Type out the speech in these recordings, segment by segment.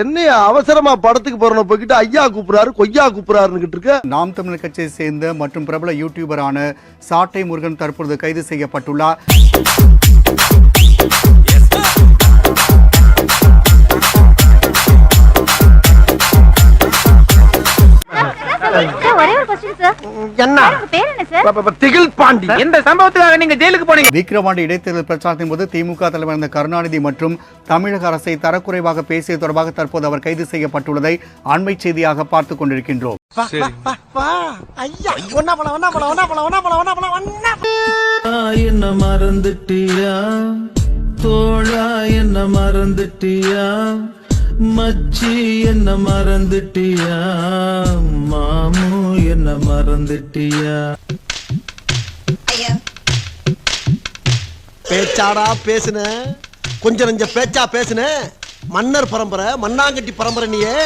என்னையா அவசரமா படத்துக்கு போறோம் போய்கிட்டு ஐயா கூப்பிடுறாரு கொய்யா கூப்பிடுறாருன்னு இருக்க. நாம் தமிழ் கட்சியை சேர்ந்த மற்றும் பிரபல யூடியூபரான சாட்டை முருகன் தற்பொழுது கைது செய்யப்பட்டுள்ளார். ஒரே ஒரு கொஸ்டின் சார். என்ன? உங்க பேர் என்ன சார்? ப- ப- ப- திகில் பாண்டி. எந்த சம்பவத்துக்காக நீங்க ஜெயிலுக்கு போனீங்க. விக்கிரவாண்டி இடைத்தேர்தல் பிரச்சாரத்தின் போது திமுக தலைவர் இருந்த கருணாநிதி மற்றும் தமிழக அரசை தரக்குறைவாக பேசியது தொடர்பாக தற்போது அவர் கைது செய்யப்பட்டுள்ளதை அண்மை செய்தியாக பார்த்துக் கொண்டிருக்கின்றோம். என்ன மறந்துட்டியா? தோழா என்ன மறந்துட்டியா? மச்சி என்ன மறந்துட்டியா? மாமு என்ன மறந்துட்டியா? பேச்சாடா பேசுன. கொஞ்சம் நெஞ்ச பேச்சா பேசுன. மன்னர் பரம்பரை மண்ணாங்கட்டி பரம்பரை நீயே.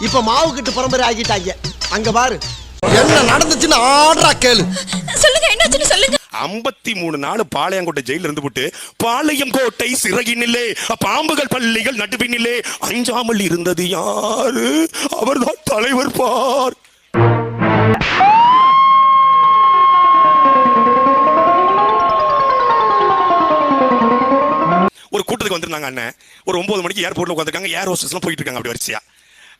இப்ப மாவு கட்டு பரம்பரை ஆகிட்டாங்க அங்க பாரு. என்ன நடந்துச்சுன்னு ஆடுறா கேளு. சொல்லுங்க என்னாச்சுன்னு சொல்லுங்க. ஐம்பத்தி மூணு நாள் பாளையங்கோட்டை ஜெயில இருந்து விட்டு பாளையம் கோட்டை சிறகினிலே பாம்புகள் பள்ளிகள் நடுவினிலே அஞ்சாமல் இருந்தது யாரு? அவர்தான் தலைவர் பார். ஒரு கூட்டத்துக்கு வந்திருந்தாங்க அண்ணன். ஒரு ஒன்பது மணிக்கு ஏர்போர்ட்ல உட்காந்துருக்காங்க ஏர் ஹோஸ்டஸ்லாம் போயிட்டு இருக்காங்க அப்படி வரிசையா.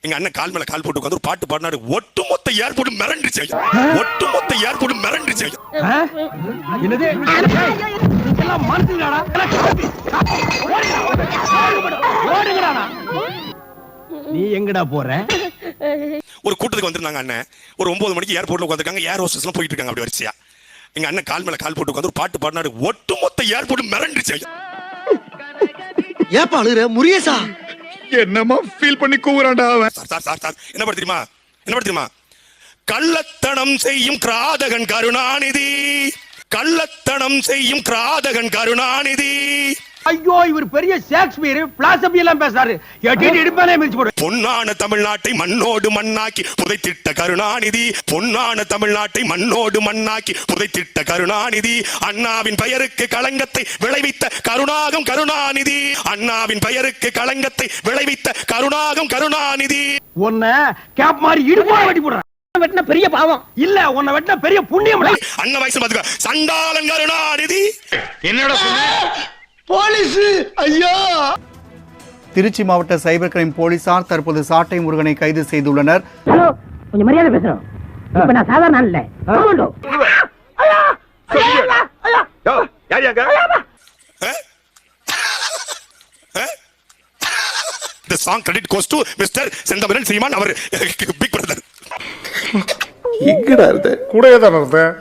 எங்க அண்ணன் கால் மேல கால் போட்டு உட்காந்து ஒரு பாட்டு பாடினாரு. ஒட்டுமொத்த ஏர்போர்ட் மிரண்டுச்சு. ஐயா. ஒட்டுமொத்த ஏர்போர்ட் மிரண்டுச்சு. ஐயா. நீ எங்கடா போற? ஒரு கூட்டத்துக்கு வந்திருந்தாங்க அண்ணன். ஒரு ஒன்பது மணிக்கு ஏர்போர்ட்ல உட்காந்துருக்காங்க. ஏர் ஹோஸ்டஸ்லாம் போயிட்டு இருக்காங்க அப்படி வரிசையா. எங்க அண்ணன் கால் மேல கால் போட்டு உட்காந்து ஒரு பாட்டு பாடினாரு. ஒட்டுமொத்த ஏர்போர்ட் மிரண்டுச்சு. ஐயா. ஏப்பா அழுகுற? முரியசா என்னமா ஃபீல் பண்ணி கூவுறான்டா அவன். சார் சார் சார் என்ன படம் தெரியுமா? என்ன படம் தெரியுமா? கள்ளத்தனம் செய்யும் கிராதகன் கருணாநிதி. கள்ளத்தனம் செய்யும் கிராதகன் கருணாநிதி. ஐயோ இவர் பெரிய ஷேக்ஸ்பியர் பிலாசபி எல்லாம் பேசுறாரு. எட்டிட்டு இடுப்பானே மிதிச்சு போடு. பொன்னான தமிழ்நாட்டை மண்ணோடு மண்ணாக்கி புதைத்திட்ட கருணாநிதி. பொன்னான தமிழ்நாட்டை மண்ணோடு மண்ணாக்கி புதைத்திட்ட கருணாநிதி. அண்ணாவின் பெயருக்கு களங்கத்தை விளைவித்த கருணாகம் கருணாநிதி. அண்ணாவின் பெயருக்கு களங்கத்தை விளைவித்த கருணாகம் கருணாநிதி. உன்னை கேப் மாதிரி இடுப்பா வெட்டி போடுறான் வெட்டின பெரிய பாவம். இல்ல உன்னை வெட்டின பெரிய புண்ணியம் அண்ணன் வயசு பாத்துக்க. சண்டாளன் கருணாநிதி போலீஸ் ஐயா. திருச்சி மாவட்ட சைபர் கிரைம் போலீசார் தற்போது சாட்டை முருகனை கைது செய்துள்ளனர். ஹலோ கொஞ்சம் மரியாதை பேசுறோம். இப்ப நான் சாதாரண இல்ல. The song credit goes to Mr. Senthamizhan Seeman our. Big brother கூடயே தானே இருந்தேன்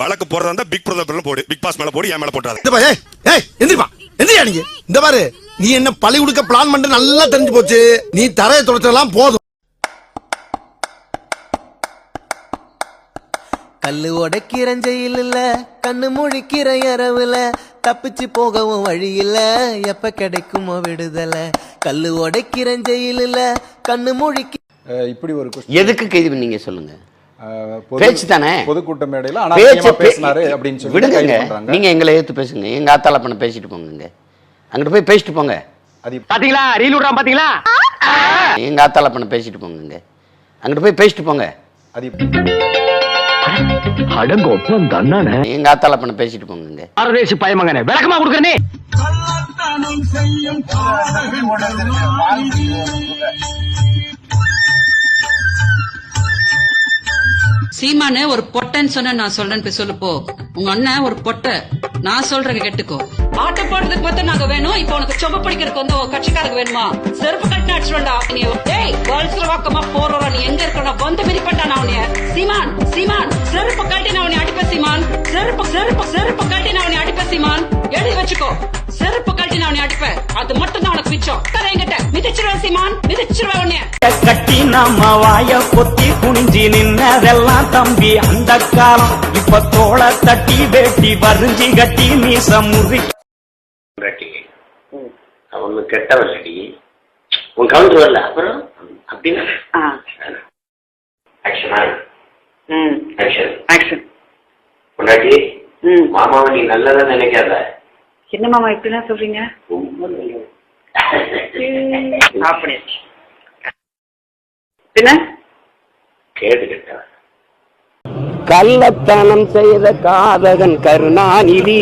வழக்கு போடுறதா இருந்தா பிக் பிரதர் போடு. பிக் பாஸ் மேல போடு என் மேல போட்டாது இந்த பாரு, ஏய் எந்திரிப்பா. எந்திரியா நீங்க இந்த பாரு நீ என்ன பழி கொடுக்க பிளான் பண்ண நல்லா தெரிஞ்சு போச்சு. நீ தரைய தொடச்சதெல்லாம் போதும். கல்லு உடைக்கிற ஜெயில் இல்ல கண்ணு முழிக்கிற இரவுல தப்பிச்சு போகவும் வழி இல்ல எப்ப கிடைக்குமோ விடுதலை. கல்லு உடைக்கிற ஜெயில் இல்ல கண்ணு முழிக்க அஹ் இப்படி ஒரு எதுக்கு கைது பண்ணீங்க சொல்லுங்க. பேச்சு தானே? பொதுக்கூட்ட மேடையில பேசினாரு அப்படின்னு சொல்லி விடுங்க நீங்க எங்களை ஏத்து பேசுங்க. எங்க ஆத்தால பண்ண பேசிட்டு போங்க அங்கிட்டு போய் பேசிட்டு போங்க. அது பாத்தீங்களா? ரீல் விடுறான் பாத்தீங்களா? எங்க ஆத்தால பண்ண பேசிட்டு போங்க அங்கிட்டு போய் பேசிட்டு போங்க. அது இப்ப- அடங்கொப்பம் தன்னானே எங்க ஆத்தால பண்ண பேசிட்டு போங்க பாரதேசி பயமங்கனே விளக்கமா கொடுக்கறனே. சீமானு ஒரு பொட்டைன்னு சொன்ன நான் சொல்றேன்னு போய் சொல்லு போ. உங்க அண்ணன் ஒரு பொட்டை. நான் சொல்றேன் கேட்டுக்கோ. ஆட்ட போடுறதுக்கு மட்டும் நாங்க வேணும். இப்போ உனக்கு சொம்ப பிடிக்கிறதுக்கு வந்து கட்சிக்காரருக்கு கட்சிக்காரங்க வேணுமா? செருப்பு கட்டின அடிச்சுடா நீ. டேய் கேர்ள்ஸ் போறோம் நீ எங்க இருக்கணும் வந்து மிதிப்பட்டா நான் உனிய சீமான் சீமான் செருப்பு கட்டின நான் உன்னை அடிப்பேன் சீமான். செருப்பு செருப்பு செருப்பு கட்டின நான் உன்னை அடிப்பேன் சீமான். எழுதி வச்சுக்கோ. செருப்பு கட்டி நான் உன்னை அடிப்பேன். அது மட்டும் தான் உனக்கு மிச்சம். தரேன் என்கிட்ட. மிதிச்சிருவேன் சீமான். மிதிச்சிருவேன் உன்னைய. கட்டி நம்ம வாய பொத்தி குனிஞ்சி நின்னதெல்லாம் தம்பி அந்த காலம். இப்ப தோள தட்டி வெட்டி வரிஞ்சி கட்டி மீச முறி அவனு கெட்டவல்லடி உன் கவுண்டர் வரல. அப்புறம்? அப்படின்னா? ஆக்ஷனா ஆக்ஷன் ஆக்ஷன் பொண்டாட்டி மாமாவை நீ நல்லதா நினைக்காத. என்ன மாமா இப்படிலாம் சொல்றீங்க? கள்ளத்தனம் செய்த காதகன் கருணாநிதி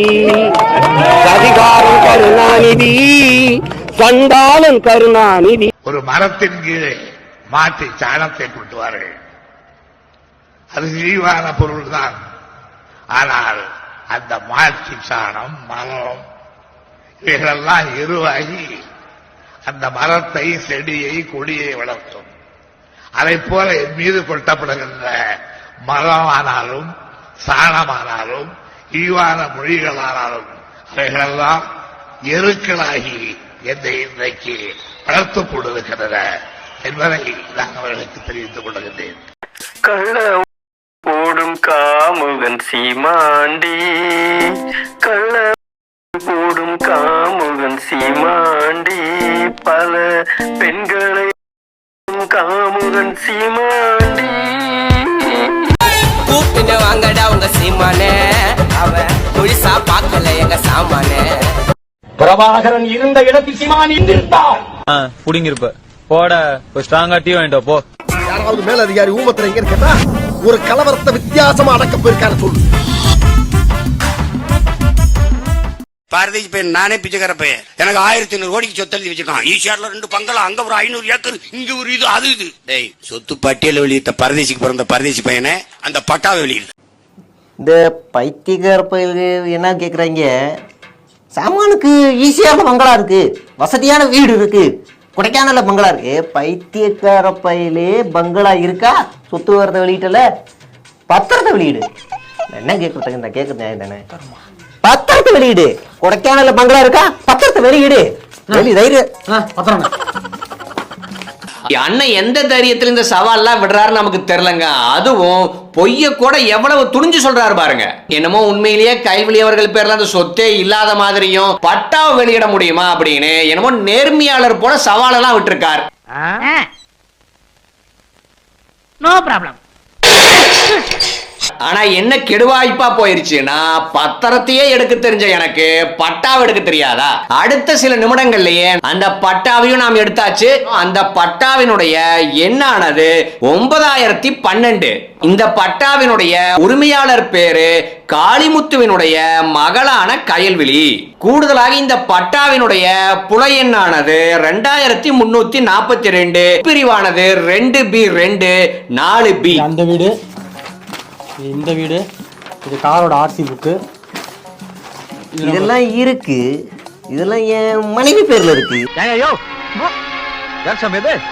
அதிகாரம் கருணாநிதி சண்டாளன் கருணாநிதி. ஒரு மரத்தின் கீழே மாற்றி சாணத்தை கொட்டுவார்கள். அது ஜீவாத பொருள் தான் ஆனால் அந்த மாற்றி சாணம் மரம். இவைகளெல்லாம் எருவாகி அந்த மரத்தை செடியை கொடியை வளர்த்தும். அதை போல என் மீது கொட்டப்படுகின்ற மதமானாலும் சாணமானாலும் இழிவான மொழிகளானாலும் அவைகளெல்லாம் எருக்களாகி என்னை இன்றைக்கு வளர்த்துக் கொண்டிருக்கின்றன என்பதை நான் அவர்களுக்கு தெரிவித்துக் கொள்கின்றேன். கள்ள ஓடும் காமுகன் சீமாண்டி கள்ள காமுகன் சீமாண்டி பல பெண்களை காமுகன் சீமாண்டி. கூப்பிட்டு வாங்கடா உங்க சீமானே. அவன் பார்க்கல எங்க சாமானே. பிரபாகரன் இருந்த இடத்தில் சீமானி நின்றார் புடிங்கிருப்ப. போட ஒரு ஸ்ட்ராங்கா டீ வாங்கிட்டு போ. யாராவது மேலதிகாரி ஊமத்துல எங்க இருக்கா ஒரு கலவரத்தை வித்தியாசமா அடக்க போயிருக்காரு சொல்லு. பாரதி பையன் நானே பிச்சைக்கார பையன். எனக்கு ஆயிரத்தி ஐநூறு கோடிக்கு சொத்து எழுதி வச்சிருக்கான். ஈஷியார்ல ரெண்டு பங்களம் அங்க ஒரு ஐநூறு ஏக்கர் இங்க ஒரு இது அது இது. டேய் சொத்து பட்டியல் வெளியிட்ட பரதேசிக்கு பிறந்த பரதேசி பையனை அந்த பட்டாவை வெளியிடு. இந்த பைத்தியக்கார பயிலுக்கு என்ன கேட்குறாங்க சாமானுக்கு ஈஸியான பங்களா இருக்கு. வசதியான வீடு இருக்கு. கொடைக்கானல பங்களா இருக்கு. பைத்தியக்கார பயிலே பங்களா இருக்கா? சொத்து வரத வெளியிட்டல. பத்திரத்தை வெளியிடு. என்ன கேட்குறதுங்க நான் கேட்குறேன் தானே? பத்திரத்தை வெளியிடு. கொடைக்கானல பங்களா இருக்கா? பத்திரத்தை வெளியிடு. வெளி தைரியம் அண்ணன் எந்த தைரியத்துல இந்த சவால்லாம் விடுறாரு நமக்கு தெரிலங்க அதுவும் பொய்ய கூட எவ்வளவு துணிஞ்சு சொல்றாரு பாருங்க. என்னமோ உண்மையிலேயே கைவிழி அவர்கள் பேர்ல அந்த சொத்தே இல்லாத மாதிரியும் பட்டாவை வெளியிட முடியுமா அப்படின்னு என்னமோ நேர்மையாளர் போல சவாலெல்லாம் விட்டுருக்கார். நோ ப்ராப்ளம் ஆனா என்ன கெடுவாய்ப்பா போயிருச்சுன்னா பத்திரத்தையே எடுக்க தெரிஞ்ச எனக்கு பட்டாவை எடுக்க தெரியாதா? அடுத்த சில நிமிடங்கள்லயே அந்த பட்டாவையும் நாம் எடுத்தாச்சு. அந்த பட்டாவினுடைய எண்ணானது ஒன்பதாயிரத்தி பன்னெண்டு. இந்த பட்டாவினுடைய உரிமையாளர் பேரு காளிமுத்துவினுடைய மகளான கயல்விழி. கூடுதலாக இந்த பட்டாவினுடைய புல எண்ணானது ரெண்டாயிரத்தி முன்னூத்தி நாற்பத்தி ரெண்டு. பிரிவானது ரெண்டு பி ரெண்டு நாலு பி. அந்த வீடு இது இந்த வீடு இது காரோட ஆர்சி புக்கு இதெல்லாம் இருக்கு. இதெல்லாம் என் மனைவி பேர்ல இருக்கு.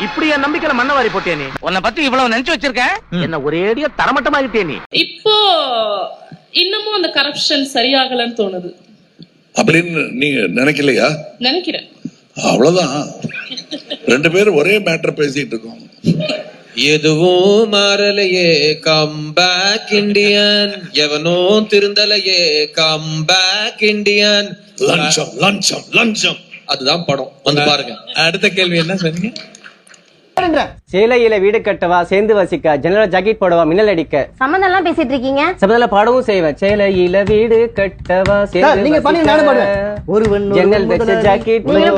இப்படி என் நம்பிக்கையில மண்ண வாரி நீ? உன்னை பத்தி இவ்வளவு நினைச்சு வச்சிருக்கேன் என்ன ஒரேடியா தரமட்டமா இருக்கிட்டே நீ? இப்போ இன்னமும் அந்த கரப்ஷன் சரியாகலன்னு தோணுது. அப்படின்னு நீங்க நினைக்கலையா? நினைக்கிறேன். அவ்வளவுதான். ரெண்டு பேரும் ஒரே மேட்டர் பேசிட்டு இருக்கோம். எதுவும் மாறலையே கம் பேக் இண்டியன் எவனோ திருந்தலையே கம் பேக் இண்டியன் லஞ்சம் லஞ்சம் லஞ்சம். அதுதான் படம். வந்து பாருங்க. அடுத்த கேள்வி என்ன சொன்னீங்க? சேலையில வீடு கட்டவா சேர்ந்து வசிக்க ஜெனரல் ஜாக்கெட் போடவா மின்னல் அடிக்க? சம்மந்தம் எல்லாம் பேசிட்டு இருக்கீங்க? சம்மந்தம் பாடவும் செய்வேன் சேலையில வீடு கட்டவா சேர்ந்து ஒருவன் ஜெனரல் ஜாக்கெட் நீங்க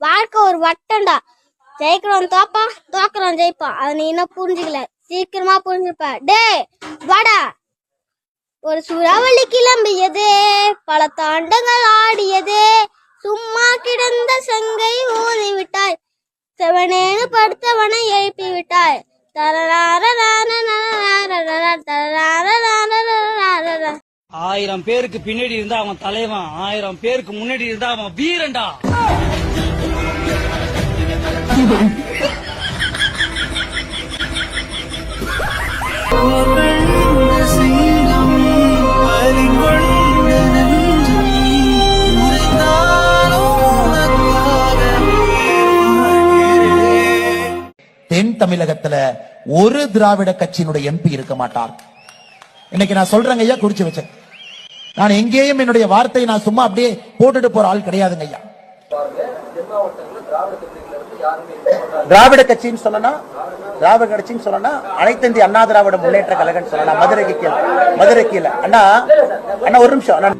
வாழ்க்கை ஒரு வட்டம்டா. ஜெயிக்கிறவன் தோப்பான் தோக்குறோம் ஜெயிப்பான். அதை நீ இன்னும் புரிஞ்சுக்கல. சீக்கிரமா புரிஞ்சுப்ப. டே வாடா. ஒரு சுறாவளி கிளம்பியது பல தாண்டங்கள் ஆடியது சும்மா கிடந்த சங்கை ஊதி விட்டாய் செவனேனு படுத்தவனை எழுப்பி விட்டாய் ஆயிரம் பேருக்கு பின்னாடி இருந்தா அவன் தலைவன் ஆயிரம் பேருக்கு முன்னாடி இருந்தா அவன் வீரண்டா தென் தமிழகத்துல ஒரு திராவிட கட்சியினுடைய எம்பி இருக்க மாட்டார். இன்னைக்கு நான் சொல்றேங்க ஐயா குறிச்சு வச்சேன் நான் எங்கேயும் என்னுடைய வார்த்தையை நான் சும்மா அப்படியே போட்டுட்டு போற ஆள் கிடையாதுங்க ஐயா. திராவிட கட்சின்னு சொன்னா திராவிட கட்சின்னு சொன்னா அனைத்து இந்திய அண்ணா திராவிட முன்னேற்ற கழகம்னு சொல்லலாம் மதுரைக்கு கீழே மதுரை கீழே. அண்ணா அண்ணா ஒரு நிமிஷம் அண்ணா.